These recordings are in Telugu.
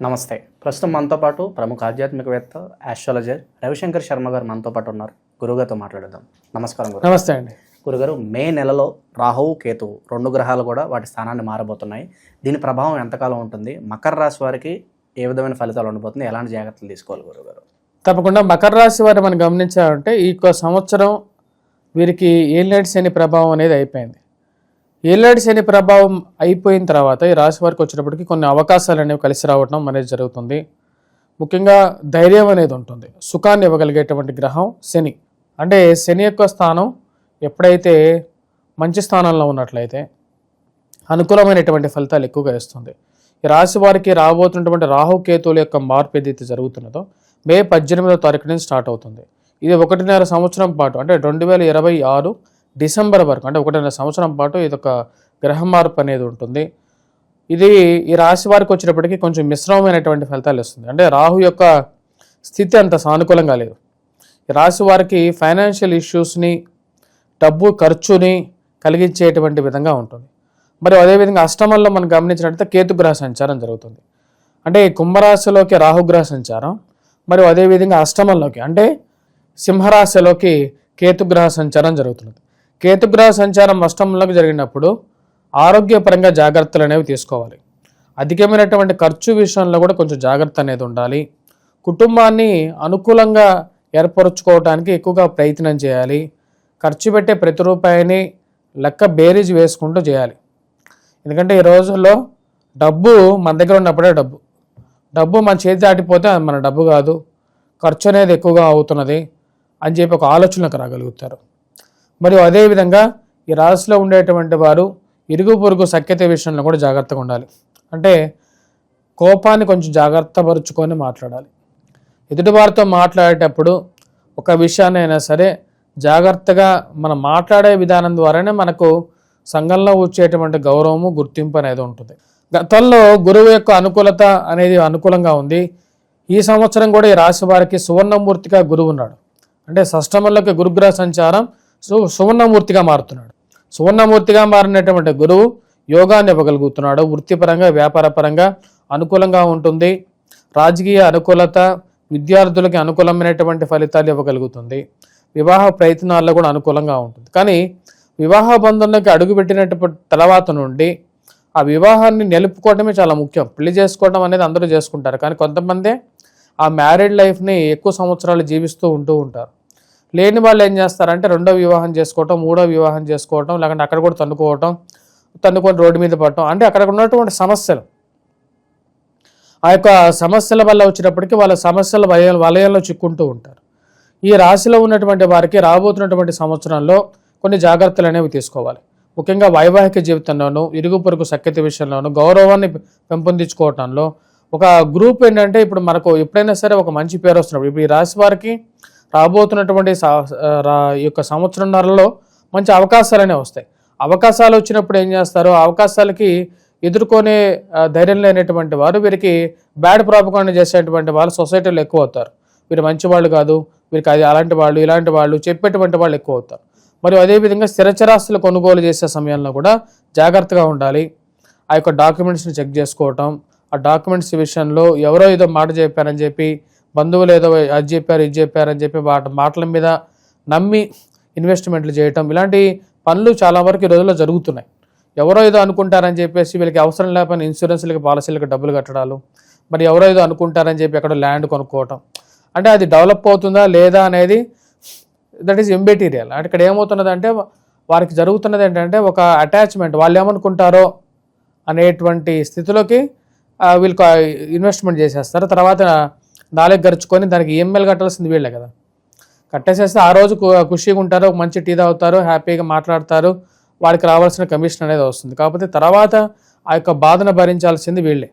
నమస్తే. ప్రస్తుతం మనతో పాటు ప్రముఖ ఆధ్యాత్మికవేత్త ఆస్ట్రాలజర్ రవిశంకర్ శర్మ గారు మనతో పాటు ఉన్నారు. గురుగారితో మాట్లాడదాం నమస్కారం గురు. నమస్తే అండి. గురుగారు మే నెలలో రాహువు కేతువు రెండు గ్రహాలు కూడా వాటి స్థానాన్ని మారబోతున్నాయి. దీని ప్రభావం ఎంతకాలం ఉంటుంది? మకర రాశి వారికి ఏ విధమైన ఫలితాలు ఉండబోతుంది ఎలాంటి జాగ్రత్తలు తీసుకోవాలి గురుగారు? తప్పకుండా మకర రాశి వారు మనం గమనించాలంటే ఈ సంవత్సరం వీరికి ఏలినాటి శని ప్రభావం అనేది అయిపోయింది. ఏలినాటి శని ప్రభావం అయిపోయిన తర్వాత ఈ రాశి వారికి వచ్చినప్పటికీ కొన్ని అవకాశాలు అనేవి కలిసి రావడం అనేది జరుగుతుంది. ముఖ్యంగా ధైర్యం అనేది ఉంటుంది. సుఖాన్ని ఇవ్వగలిగేటువంటి గ్రహం శని. అంటే శని యొక్క స్థానం ఎప్పుడైతే మంచి స్థానంలో ఉన్నట్లయితే అనుకూలమైనటువంటి ఫలితాలు ఎక్కువగా ఇస్తుంది. ఈ రాశి వారికి రాబోతున్నటువంటి రాహుకేతువుల యొక్క మార్పు ఏదైతే జరుగుతున్నదో మే పద్దెనిమిదో తారీఖు నుంచి స్టార్ట్ అవుతుంది. ఇది ఒకటిన్నర సంవత్సరం పాటు అంటే రెండు వేల ఇరవై ఆరు డిసెంబర్ వరకు అంటే ఒకటిన్నర సంవత్సరం పాటు ఇది ఒక గ్రహ మార్పు అనేది ఉంటుంది. ఇది ఈ రాశి వారికి వచ్చినప్పటికీ కొంచెం మిశ్రమమైనటువంటి ఫలితాలు ఇస్తుంది. అంటే రాహు యొక్క స్థితి అంత సానుకూలంగా లేదు. ఈ రాశి వారికి ఫైనాన్షియల్ ఇష్యూస్ని డబ్బు ఖర్చుని కలిగించేటువంటి విధంగా ఉంటుంది. మరి అదేవిధంగా అష్టమంలో మనం గమనించినట్లయితే కేతుగ్రహ సంచారం జరుగుతుంది. అంటే కుంభరాశిలోకి రాహుగ్రహ సంచారం మరియు అదేవిధంగా అష్టమంలోకి అంటే సింహరాశిలోకి కేతుగ్రహ సంచారం జరుగుతుంది కేతుగ్రహ సంచారం అష్టమంలోకి జరిగినప్పుడు ఆరోగ్యపరంగా జాగ్రత్తలు అనేవి తీసుకోవాలి. అధికమైనటువంటి ఖర్చు విషయంలో కూడా కొంచెం జాగ్రత్త అనేది ఉండాలి. కుటుంబాన్ని అనుకూలంగా ఏర్పరచుకోవడానికి ఎక్కువగా ప్రయత్నం చేయాలి. ఖర్చు పెట్టే ప్రతి రూపాయిని లెక్క బేరీజ్ వేసుకుంటూ చేయాలి. ఎందుకంటే ఈ రోజుల్లో డబ్బు మన దగ్గర ఉన్నప్పుడే డబ్బు. డబ్బు మన చేతి దాటిపోతే అది మన డబ్బు కాదు. ఖర్చు అనేది ఎక్కువగా అవుతున్నది అని చెప్పి ఒక ఆలోచనకు రాగలుగుతారు. మరియు అదేవిధంగా ఈ రాశిలో ఉండేటువంటి వారు ఇరుగు పొరుగు సఖ్యత విషయంలో కూడా జాగ్రత్తగా ఉండాలి. అంటే కోపాన్ని కొంచెం జాగ్రత్త పరుచుకొని మాట్లాడాలి. ఎదుటివారితో మాట్లాడేటప్పుడు ఒక విషయాన్నైనా సరే జాగ్రత్తగా మనం మాట్లాడే విధానం ద్వారానే మనకు సంఘంలో వచ్చేటువంటి గౌరవము గుర్తింపు అనేది ఉంటుంది. గతంలో గురువు యొక్క అనుకూలత అనేది అనుకూలంగా ఉంది. ఈ సంవత్సరం కూడా ఈ రాశి వారికి సువర్ణమూర్తిగా గురువు ఉన్నాడు. అంటే షష్టమంలోకి గురుగ్రహ సంచారం సో సువర్ణమూర్తిగా మారుతున్నాడు. సువర్ణమూర్తిగా మారినటువంటి గురువు యోగాన్ని ఇవ్వగలుగుతున్నాడు. వృత్తిపరంగా వ్యాపారపరంగా అనుకూలంగా ఉంటుంది. రాజకీయ అనుకూలత విద్యార్థులకి అనుకూలమైనటువంటి ఫలితాలు ఇవ్వగలుగుతుంది. వివాహ ప్రయత్నాల్లో కూడా అనుకూలంగా ఉంటుంది. కానీ వివాహ బంధంలోకి అడుగుపెట్టినటువంటి తర్వాత నుండి ఆ వివాహాన్ని నిలుపుకోవడమే చాలా ముఖ్యం. పెళ్ళి చేసుకోవడం అనేది అందరూ చేసుకుంటారు. కానీ కొంతమంది ఆ మ్యారీడ్ లైఫ్ని ఎక్కువ సంవత్సరాలు జీవిస్తూ ఉంటూ ఉంటారు. లేని వాళ్ళు ఏం చేస్తారంటే రెండో వివాహం చేసుకోవటం మూడో వివాహం చేసుకోవటం లేకుంటే అక్కడ కూడా తన్నుకోవటం తన్నుకొని రోడ్డు మీద పడటం. అంటే అక్కడ ఉన్నటువంటి సమస్యలు. ఆ యొక్క సమస్యల వల్ల వచ్చినప్పటికీ వాళ్ళ సమస్యల వలయం వలయంలో చిక్కుంటూ ఉంటారు. ఈ రాశిలో ఉన్నటువంటి వారికి రాబోతున్నటువంటి సంవత్సరంలో కొన్ని జాగ్రత్తలు అనేవి తీసుకోవాలి. ముఖ్యంగా వైవాహిక జీవితంలోనూ ఇరుగు పొరుగు సఖ్యత విషయంలోనూ గౌరవాన్ని పెంపొందించుకోవటంలో ఒక గ్రూప్ ఏంటంటే ఇప్పుడు మనకు ఎప్పుడైనా సరే ఒక మంచి పేరు వస్తున్నప్పుడు ఇప్పుడు ఈ రాశి వారికి రాబోతున్నటువంటి సా- రా- యొక్క సంవత్సరంన్నరలో మంచి అవకాశాలు వస్తాయి. అవకాశాలు వచ్చినప్పుడు ఏం చేస్తారు? అవకాశాలకి ఎదుర్కొనే ధైర్యం లేనటువంటి వారు వీరికి బ్యాడ్ ప్రాపకాండ చేసేటువంటి వాళ్ళు సొసైటీలో ఎక్కువ అవుతారు వీరు మంచి వాళ్ళు కాదు వీరికి అది అలాంటి వాళ్ళు ఇలాంటి వాళ్ళు చెప్పేటువంటి వాళ్ళు ఎక్కువ అవుతారు మరియు అదేవిధంగా స్థిరచరాస్తులు కొనుగోలు చేసే సమయంలో కూడా జాగ్రత్తగా ఉండాలి. ఆ యొక్క డాక్యుమెంట్స్ని చెక్ చేసుకోవటం ఆ డాక్యుమెంట్స్ విషయంలో ఎవరో ఏదో మాట చెప్పారని చెప్పి బంధువులు ఏదో అది చెప్పారు ఇది చెప్పారని చెప్పి వాటి మాటల మీద నమ్మి ఇన్వెస్ట్మెంట్లు చేయటం. ఇలాంటి పనులు చాలా వరకు ఈ రోజుల్లో జరుగుతున్నాయి. ఎవరో ఏదో అనుకుంటారని చెప్పేసి వీళ్ళకి అవసరం లేకపోయినా ఇన్సూరెన్స్లకి పాలసీలకు డబ్బులు కట్టడాలు. మరి ఎవరో ఏదో అనుకుంటారని చెప్పి అక్కడ ల్యాండ్ కొనుక్కోవటం. అంటే అది డెవలప్ అవుతుందా లేదా అనేది దట్ ఈస్ ఇంబెటీరియల్ అంటే ఇక్కడ ఏమవుతున్నది అంటే వారికి జరుగుతున్నది ఏంటంటే ఒక అటాచ్మెంట్ వాళ్ళు ఏమనుకుంటారో అనేటువంటి స్థితిలోకి వీళ్ళకి వీళ్ళు ఇన్వెస్ట్మెంట్ చేసేస్తారు. తర్వాత నాలుగు గరుచుకొని దానికి ఈఎంఎల్ కట్టాల్సింది వీళ్ళే కదా. కట్టేసేస్తే ఆ రోజు కు- ఖుషీగా ఉంటారు ఒక మంచి టీ తాగుతారు హ్యాపీగా మాట్లాడతారు వారికి రావాల్సిన కమిషన్ అనేది వస్తుంది. కాకపోతే తర్వాత ఆ యొక్క బాధను భరించాల్సింది వీళ్ళే.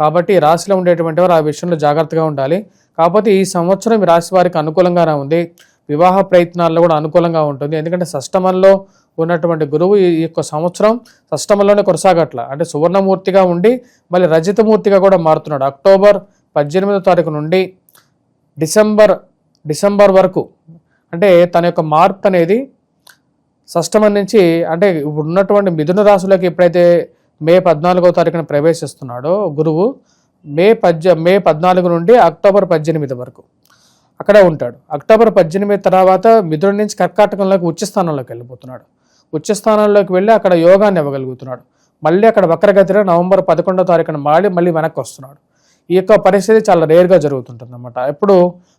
కాబట్టి రాశిలో ఉండేటువంటి వారు ఆ విషయంలో జాగ్రత్తగా ఉండాలి. కాకపోతే ఈ సంవత్సరం ఈ రాశి వారికి అనుకూలంగానే ఉంది. వివాహ ప్రయత్నాల్లో కూడా అనుకూలంగా ఉంటుంది. ఎందుకంటే సష్టమంలో ఉన్నటువంటి గురువు ఈ యొక్క సంవత్సరం సష్టమంలోనే కొనసాగట్ల. అంటే సువర్ణమూర్తిగా ఉండి మళ్ళీ రజితమూర్తిగా కూడా మారుతున్నాడు. అక్టోబర్ పద్దెనిమిదో తారీఖు నుండి డిసెంబర్ డిసెంబర్ వరకు అంటే తన యొక్క మార్పు అనేది షష్టమం నుంచి అంటే ఇప్పుడు ఉన్నటువంటి మిథున రాశులకు ఎప్పుడైతే మే పద్నాలుగో తారీఖున ప్రవేశిస్తున్నాడో గురువు మే పద్య మే పద్నాలుగు నుండి అక్టోబర్ పద్దెనిమిది వరకు అక్కడే ఉంటాడు. అక్టోబర్ పద్దెనిమిది తర్వాత మిథున నుంచి కర్కాటకంలోకి ఉచ్చస్థానంలోకి వెళ్ళిపోతున్నాడు. ఉచ్చస్థానంలోకి వెళ్ళి అక్కడ యోగాన్ని ఇవ్వగలుగుతున్నాడు. మళ్ళీ అక్కడ వక్రగతిలో నవంబర్ పదకొండో తారీఖున మాడి మళ్ళీ వెనక్కి వస్తున్నాడు. ఈ యొక్క పరిస్థితి చాలా రేర్గా జరుగుతుంటుంది అనమాట ఎప్పుడు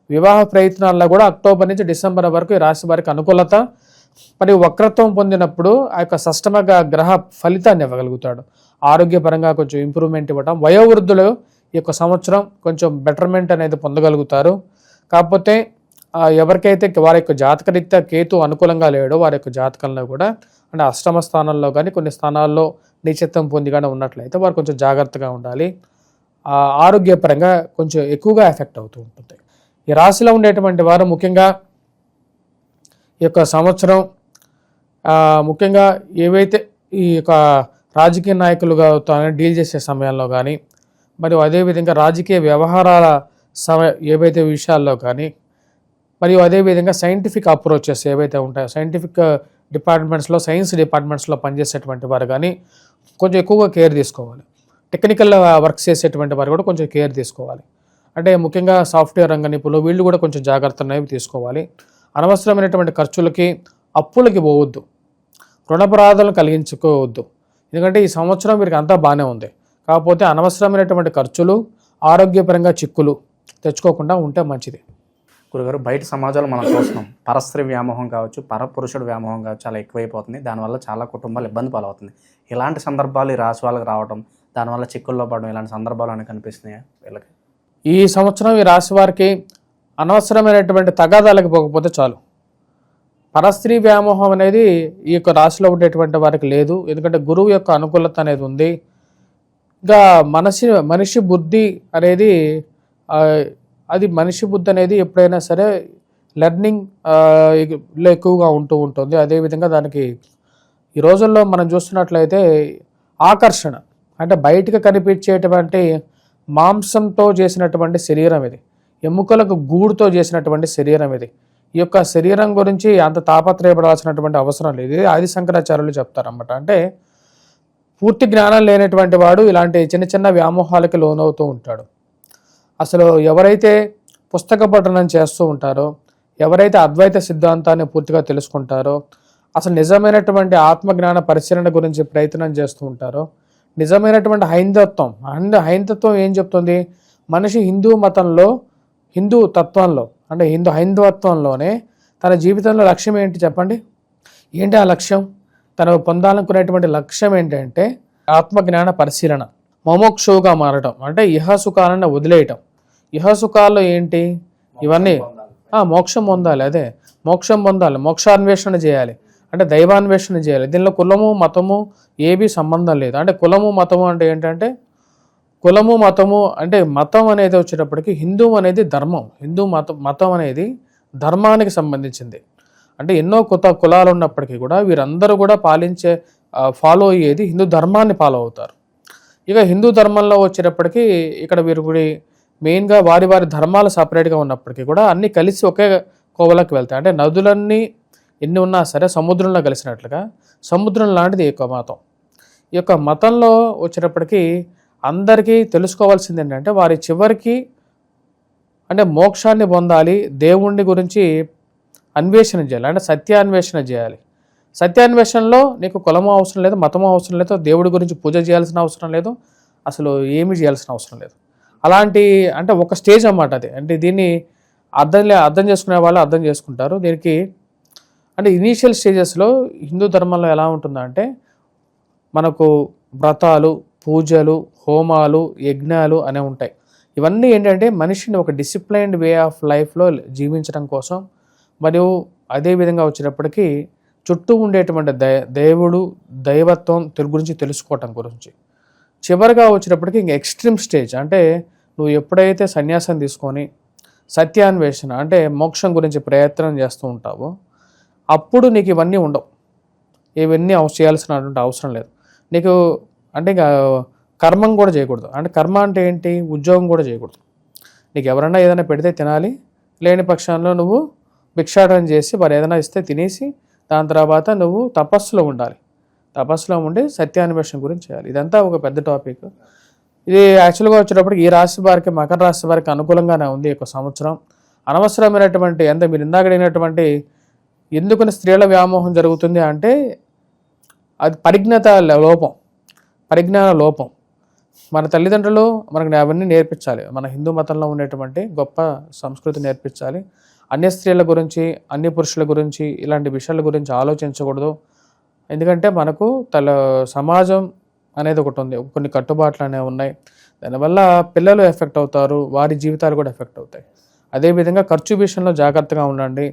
వివాహ ప్రయత్నాల్లో కూడా అక్టోబర్ నుంచి డిసెంబర్ వరకు ఈ రాశి వారికి అనుకూలత మరియు వక్రత్వం పొందినప్పుడు ఆ యొక్క సష్టమగా గ్రహ ఫలితాన్ని ఇవ్వగలుగుతాడు. ఆరోగ్యపరంగా కొంచెం ఇంప్రూవ్మెంట్ ఇవ్వటం వయోవృద్ధులు ఈ యొక్క సంవత్సరం కొంచెం బెటర్మెంట్ అనేది పొందగలుగుతారు. కాకపోతే ఎవరికైతే వారి యొక్క జాతకరీత్యా కేతు అనుకూలంగా లేడో వారి యొక్క జాతకంలో కూడా అంటే అష్టమ స్థానంలో కానీ కొన్ని స్థానాల్లో నిశ్చిత్వం పొంది కానీ ఉన్నట్లయితే వారు కొంచెం జాగ్రత్తగా ఉండాలి. ఆరోగ్యపరంగా కొంచెం ఎక్కువగా ఎఫెక్ట్ అవుతూ ఉంటుంది. ఈ రాశిలో ఉండేటువంటి వారు ముఖ్యంగా ఈ యొక్క సంవత్సరం ముఖ్యంగా ఏవైతే ఈ యొక్క రాజకీయ నాయకులుగా డీల్ చేసే సమయంలో కానీ మరియు అదేవిధంగా రాజకీయ వ్యవహారాల సమ ఏవైతే విషయాల్లో కానీ మరియు అదేవిధంగా సైంటిఫిక్ అప్రోచెస్ ఏవైతే ఉంటాయో సైంటిఫిక్ డిపార్ట్మెంట్స్లో సైన్స్ డిపార్ట్మెంట్స్లో పనిచేసేటువంటి వారు కానీ కొంచెం ఎక్కువగా కేర్ తీసుకోవాలి. టెక్నికల్ వర్క్ చేసేటువంటి వారు కూడా కొంచెం కేర్ తీసుకోవాలి. అంటే ముఖ్యంగా సాఫ్ట్వేర్ రంగ నిపుణులు వీళ్ళు కూడా కొంచెం జాగ్రత్త అనేవి తీసుకోవాలి. అనవసరమైనటువంటి ఖర్చులకి అప్పులకి పోవద్దు. రుణపరాధాలను కలిగించుకోవద్దు. ఎందుకంటే ఈ సంవత్సరం వీరికి అంతా బాగానే ఉంది. కాకపోతే అనవసరమైనటువంటి ఖర్చులు ఆరోగ్యపరంగా చిక్కులు తెచ్చుకోకుండా ఉంటే మంచిది. గురుగారు బయట సమాజాలు మనం చూస్తున్నాం. పరస్త్రీ వ్యామోహం కావచ్చు పరపురుషుడు వ్యామోహం కావచ్చు చాలా ఎక్కువైపోతుంది. దానివల్ల చాలా కుటుంబాలు ఇబ్బంది పాలవుతుంది. ఇలాంటి సందర్భాలు ఈ రాశి వాళ్ళకి రావడం దానివల్ల చిక్కుల్లో పడడం ఇలాంటి సందర్భాలు అనేవి కనిపిస్తున్నాయి వీళ్ళకి? ఈ సంవత్సరం ఈ రాశి వారికి అనవసరమైనటువంటి తగాదాలకు పోకపోతే చాలు. పరస్త్రీ వ్యామోహం అనేది ఈ యొక్క రాశిలో ఉండేటువంటి వారికి లేదు. ఎందుకంటే గురువు యొక్క అనుకూలత అనేది ఉంది. ఇంకా మనిషి మనిషి బుద్ధి అనేది అది మనిషి బుద్ధి అనేది ఎప్పుడైనా సరే లెర్నింగ్లో ఎక్కువగా ఉంటూ ఉంటుంది. అదేవిధంగా దానికి ఈ రోజుల్లో మనం చూస్తున్నట్లయితే ఆకర్షణ. అంటే బయటకు కనిపించేటువంటి మాంసంతో చేసినటువంటి శరీరం ఇది. ఎముకలకు గూడుతో చేసినటువంటి శరీరం ఇది. ఈ యొక్క శరీరం గురించి అంత తాపత్రయపడాల్సినటువంటి అవసరం లేదు. ఇది ఆది శంకరాచార్యులు చెప్తారన్నమాట. అంటే పూర్తి జ్ఞానం లేనటువంటి వాడు ఇలాంటి చిన్న చిన్న వ్యామోహాలకి లోనవుతూ ఉంటాడు. అసలు ఎవరైతే పుస్తక పఠనం చేస్తూ ఉంటారో ఎవరైతే అద్వైత సిద్ధాంతాన్ని పూర్తిగా తెలుసుకుంటారో అసలు నిజమైనటువంటి ఆత్మజ్ఞాన పరిశీలన గురించి ప్రయత్నం చేస్తూ ఉంటారో నిజమైనటువంటి హైందత్వం హైంద హైందత్వం ఏం చెప్తుంది? మనిషి హిందూ మతంలో హిందూ తత్వంలో అంటే హిందూ హైందవత్వంలోనే తన జీవితంలో లక్ష్యం ఏంటి చెప్పండి? ఏంటి ఆ లక్ష్యం? తను పొందాలనుకునేటువంటి లక్ష్యం ఏంటంటే ఆత్మజ్ఞాన పరిశీలన మమోక్షువుగా మారటం అంటే ఇహసుఖాలను వదిలేయటం. ఇహసుఖాల్లో ఏంటి? ఇవన్నీ మోక్షం పొందాలి అదే. మోక్షం పొందాలి మోక్షాన్వేషణ చేయాలి. అంటే దైవాన్వేషణ చేయాలి. దీనిలో కులము మతము ఏబీ సంబంధం లేదు. అంటే కులము మతము అంటే ఏంటంటే కులము మతము అంటే మతం అనేది వచ్చేటప్పటికి హిందూ అనేది ధర్మం. హిందూ మతం మతం అనేది ధర్మానికి సంబంధించింది. అంటే ఎన్నో కొత్త కులాలు ఉన్నప్పటికీ కూడా వీరందరూ కూడా పాలించే ఫాలో అయ్యేది హిందూ ధర్మాన్ని ఫాలో అవుతారు. ఇక హిందూ ధర్మంలో వచ్చేటప్పటికి ఇక్కడ వీరు కూడా మెయిన్గా వారి వారి ధర్మాలు సపరేట్గా ఉన్నప్పటికీ కూడా అన్నీ కలిసి ఒకే కోవలోకి వెళ్తాయి. అంటే నదులన్నీ ఎన్ని ఉన్నా సరే సముద్రంలో కలిసినట్లుగా సముద్రం లాంటిది ఈ యొక్క మతం. ఈ యొక్క మతంలో వచ్చినప్పటికీ అందరికీ తెలుసుకోవాల్సింది ఏంటంటే వారి చివరికి అంటే మోక్షాన్ని పొందాలి దేవుణ్ణి గురించి అన్వేషణ చేయాలి అంటే సత్యాన్వేషణ చేయాలి. సత్యాన్వేషణలో నీకు కులము అవసరం లేదు మతము అవసరం లేదు దేవుడి గురించి పూజ చేయాల్సిన అవసరం లేదు అసలు ఏమి చేయాల్సిన అవసరం లేదు. అలాంటి అంటే ఒక స్టేజ్ అన్నమాట అది. అంటే దీన్ని అర్థం లే- అర్థం చేసుకునే వాళ్ళు అర్థం చేసుకుంటారు. దీనికి అంటే ఇనీషియల్ స్టేజెస్లో హిందూ ధర్మంలో ఎలా ఉంటుందంటే మనకు వ్రతాలు పూజలు హోమాలు యజ్ఞాలు అనే ఉంటాయి. ఇవన్నీ ఏంటంటే మనిషిని ఒక డిసిప్లైన్డ్ వే ఆఫ్ లైఫ్లో జీవించడం కోసం మరియు అదే విధంగా చుట్టూ ఉండేటువంటి దై దేవుడు దైవత్వం తెలుగు గురించి తెలుసుకోవటం గురించి. చివరిగా వచ్చినప్పటికీ ఇంక ఎక్స్ట్రీమ్ స్టేజ్ అంటే నువ్వు ఎప్పుడైతే సన్యాసం తీసుకొని సత్యాన్వేషణ అంటే మోక్షం గురించి ప్రయత్నం చేస్తూ ఉంటావో అప్పుడు నీకు ఇవన్నీ ఉండవు. ఇవన్నీ చేయాల్సినటువంటి అవసరం లేదు. నీకు అంటే ఇక కర్మం కూడా చేయకూడదు. అంటే కర్మ అంటే ఏంటి? ఉద్యోగం కూడా చేయకూడదు. నీకు ఎవరైనా ఏదైనా పెడితే తినాలి. లేని పక్షంలో నువ్వు భిక్షాటనం చేసి వారు ఏదైనా ఇస్తే తినేసి దాని తర్వాత నువ్వు తపస్సులో ఉండాలి. తపస్సులో ఉండి సత్యాన్వేషణ గురించి చేయాలి. ఇదంతా ఒక పెద్ద టాపిక్. ఇది యాక్చువల్గా వచ్చేటప్పటికి ఈ రాశి వారికి మకర రాశి వారికి అనుకూలంగానే ఉంది ఒక సంవత్సరం. అనవసరమైనటువంటి అంటే మీరు ఇందాక అడిగినటువంటి ఎందుకని స్త్రీల వ్యామోహం జరుగుతుంది అంటే అది పరిజ్ఞత లోపం పరిజ్ఞాన లోపం. మన తల్లిదండ్రులు మనకు అవన్నీ నేర్పించాలి. మన హిందూ మతంలో ఉండేటువంటి గొప్ప సంస్కృతి నేర్పించాలి. అన్య స్త్రీల గురించి అన్ని పురుషుల గురించి ఇలాంటి విషయాల గురించి ఆలోచించకూడదు. ఎందుకంటే మనకు తల సమాజం అనేది ఒకటి ఉంది. కొన్ని కట్టుబాట్లు అనేవి ఉన్నాయి. దానివల్ల పిల్లలు ఎఫెక్ట్ అవుతారు. వారి జీవితాలు కూడా ఎఫెక్ట్ అవుతాయి. అదేవిధంగా ఖర్చు విషయంలో జాగ్రత్తగా ఉండండి.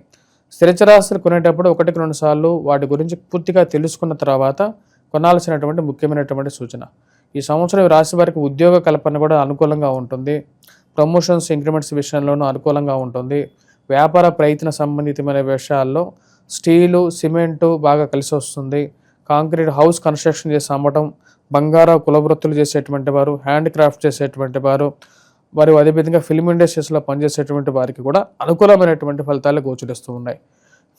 స్థిరచరాస్తులు కొనేటప్పుడు ఒకటికి రెండు సార్లు వాటి గురించి పూర్తిగా తెలుసుకున్న తర్వాత కొనాల్సినటువంటి ముఖ్యమైనటువంటి సూచన. ఈ సంవత్సరం రాశి వారికి ఉద్యోగ కల్పన కూడా అనుకూలంగా ఉంటుంది. ప్రమోషన్స్ ఇంక్రిమెంట్స్ విషయంలోనూ అనుకూలంగా ఉంటుంది. వ్యాపార ప్రయత్న సంబంధితమైన విషయాల్లో స్టీలు సిమెంటు బాగా కలిసి వస్తుంది. కాంక్రీట్ హౌస్ కన్స్ట్రక్షన్ చేసి అమ్మటం బంగారు కులవృత్తులు చేసేటువంటి వారు హ్యాండ్ క్రాఫ్ట్ చేసేటువంటి వారు మరియు అదేవిధంగా ఫిల్మ్ ఇండస్ట్రీస్లో పనిచేసేటువంటి వారికి కూడా అనుకూలమైనటువంటి ఫలితాలు గోచరిస్తూ ఉన్నాయి.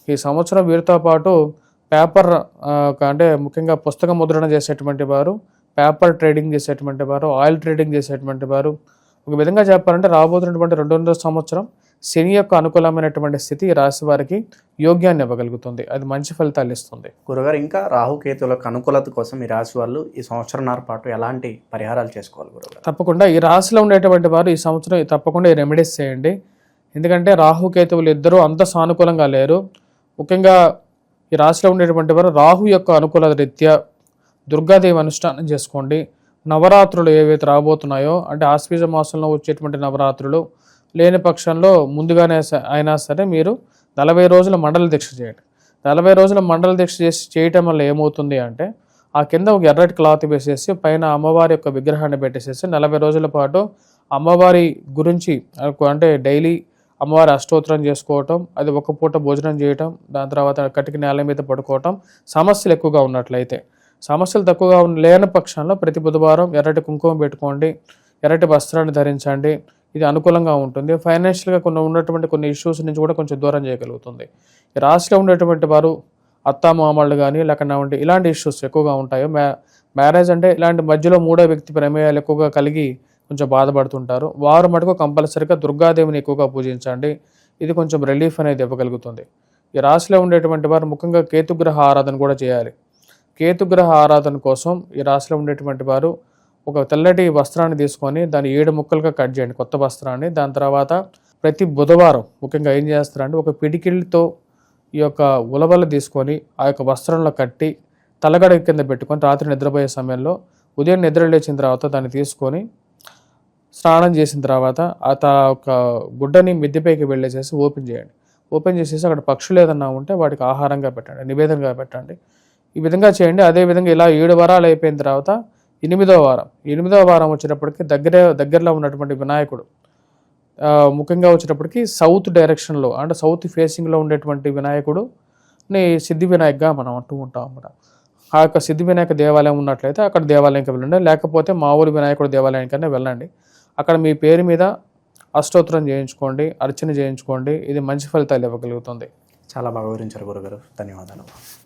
ఈ సంవత్సరం వీరితో పాటు పేపర్ అంటే ముఖ్యంగా పుస్తక ముద్రణ చేసేటువంటి వారు పేపర్ ట్రేడింగ్ చేసేటువంటి వారు ఆయిల్ ట్రేడింగ్ చేసేటువంటి వారు. ఒక విధంగా చెప్పాలంటే రాబోతున్నటువంటి రెండు సంవత్సరం శని యొక్క అనుకూలమైనటువంటి స్థితి ఈ రాశి వారికి యోగ్యాన్ని ఇవ్వగలుగుతుంది. అది మంచి ఫలితాలు ఇస్తుంది. గురుగారు ఇంకా రాహుకేతులకు అనుకూలత కోసం ఈ రాశి వాళ్ళు ఈ సంవత్సరంన్నర పాటు ఎలాంటి పరిహారాలు చేసుకోవాలి గురుగారు? తప్పకుండా. ఈ రాశిలో ఉండేటువంటి వారు ఈ సంవత్సరం తప్పకుండా ఈ రెమెడీస్ చేయండి. ఎందుకంటే రాహు కేతువులు ఇద్దరూ అంత సానుకూలంగా లేరు. ముఖ్యంగా ఈ రాశిలో ఉండేటువంటి వారు రాహు యొక్క అనుకూల రీత్యా దుర్గాదేవి అనుష్ఠానం చేసుకోండి. నవరాత్రులు ఏవైతే రాబోతున్నాయో అంటే ఆశ్వీజ మాసంలో వచ్చేటువంటి నవరాత్రులు లేని పక్షంలో ముందుగానే అయినా సరే మీరు నలభై రోజుల మండల దీక్ష చేయండి. నలభై రోజుల మండల దీక్ష చేసి చేయటం వల్ల ఏమవుతుంది అంటే ఆ కింద ఒక ఎర్రటి క్లాత్ వేసేసి పైన అమ్మవారి యొక్క విగ్రహాన్ని పెట్టేసేసి నలభై రోజుల పాటు అమ్మవారి గురించి అంటే డైలీ అమ్మవారి అష్టోత్తరం చేసుకోవటం అది ఒక పూట భోజనం చేయటం దాని తర్వాత కటికి నేల మీద పడుకోవటం సమస్యలు ఎక్కువగా ఉన్నట్లయితే సమస్యలు తక్కువగా ఉన్న లేని పక్షంలో ప్రతి బుధవారం ఎర్రటి కుంకుమ పెట్టుకోండి ఎర్రటి వస్త్రాన్ని ధరించండి ఇది అనుకూలంగా ఉంటుంది. ఫైనాన్షియల్గా కొన్ని ఉన్నటువంటి కొన్ని ఇష్యూస్ నుంచి కూడా కొంచెం దూరం చేయగలుగుతుంది. ఈ రాశిలో ఉండేటువంటి వారు అత్తామామళ్ళు కానీ లేకుండా ఇలాంటి ఇష్యూస్ ఎక్కువగా ఉంటాయో. మ్యా మ్యారేజ్ అంటే ఇలాంటి మధ్యలో మూడో వ్యక్తి ప్రమేయాలు ఎక్కువగా కలిగి కొంచెం బాధపడుతుంటారు. వారు మటుకు కంపల్సరిగా దుర్గాదేవిని ఎక్కువగా పూజించండి. ఇది కొంచెం రిలీఫ్ అనేది ఇవ్వగలుగుతుంది. ఈ రాశిలో ఉండేటువంటి వారు ముఖ్యంగా కేతుగ్రహ ఆరాధన కూడా చేయాలి. కేతుగ్రహ ఆరాధన కోసం ఈ రాశిలో ఉండేటువంటి వారు ఒక తెల్లటి వస్త్రాన్ని తీసుకొని దాన్ని ఏడు ముక్కలుగా కట్ చేయండి కొత్త వస్త్రాన్ని. దాని తర్వాత ప్రతి బుధవారం ముఖ్యంగా ఏం చేస్తారంటే ఒక పిడికిళ్ళతో ఈ యొక్క ఉలవలు తీసుకొని ఆ యొక్క వస్త్రంలో కట్టి తలగడ కింద పెట్టుకొని రాత్రి నిద్రపోయే సమయంలో ఉదయం నిద్ర లేచిన తర్వాత దాన్ని తీసుకొని స్నానం చేసిన తర్వాత ఆ త ఒక గుడ్డని మిద్దెపైకి వెళ్ళేసేసి ఓపెన్ చేయండి. ఓపెన్ చేసేసి అక్కడ పక్షులు ఏదన్నా ఉంటే వాటికి ఆహారంగా పెట్టండి నివేదనగా పెట్టండి. ఈ విధంగా చేయండి. అదే విధంగా ఇలా ఏడు వారాలు అయిపోయిన తర్వాత ఎనిమిదవ వారం ఎనిమిదవ వారం వచ్చేటప్పటికి దగ్గర దగ్గరలో ఉన్నటువంటి వినాయకుడు ముఖ్యంగా వచ్చేటప్పటికి సౌత్ డైరెక్షన్లో అంటే సౌత్ ఫేసింగ్లో ఉండేటువంటి వినాయకుడుని సిద్ధి వినాయక్గా మనం అంటూ ఉంటాం అన్నమాట. ఆ యొక్క సిద్ధి వినాయక దేవాలయం ఉన్నట్లయితే అక్కడ దేవాలయంకి వెళ్ళండి. లేకపోతే మా ఊరి వినాయకుడు దేవాలయానికైనా వెళ్ళండి. అక్కడ మీ పేరు మీద అష్టోత్తరం చేయించుకోండి అర్చన చేయించుకోండి. ఇది మంచి ఫలితాలు ఇవ్వగలుగుతుంది. చాలా బాగా వివరించారు గురుగారు. ధన్యవాదాలు.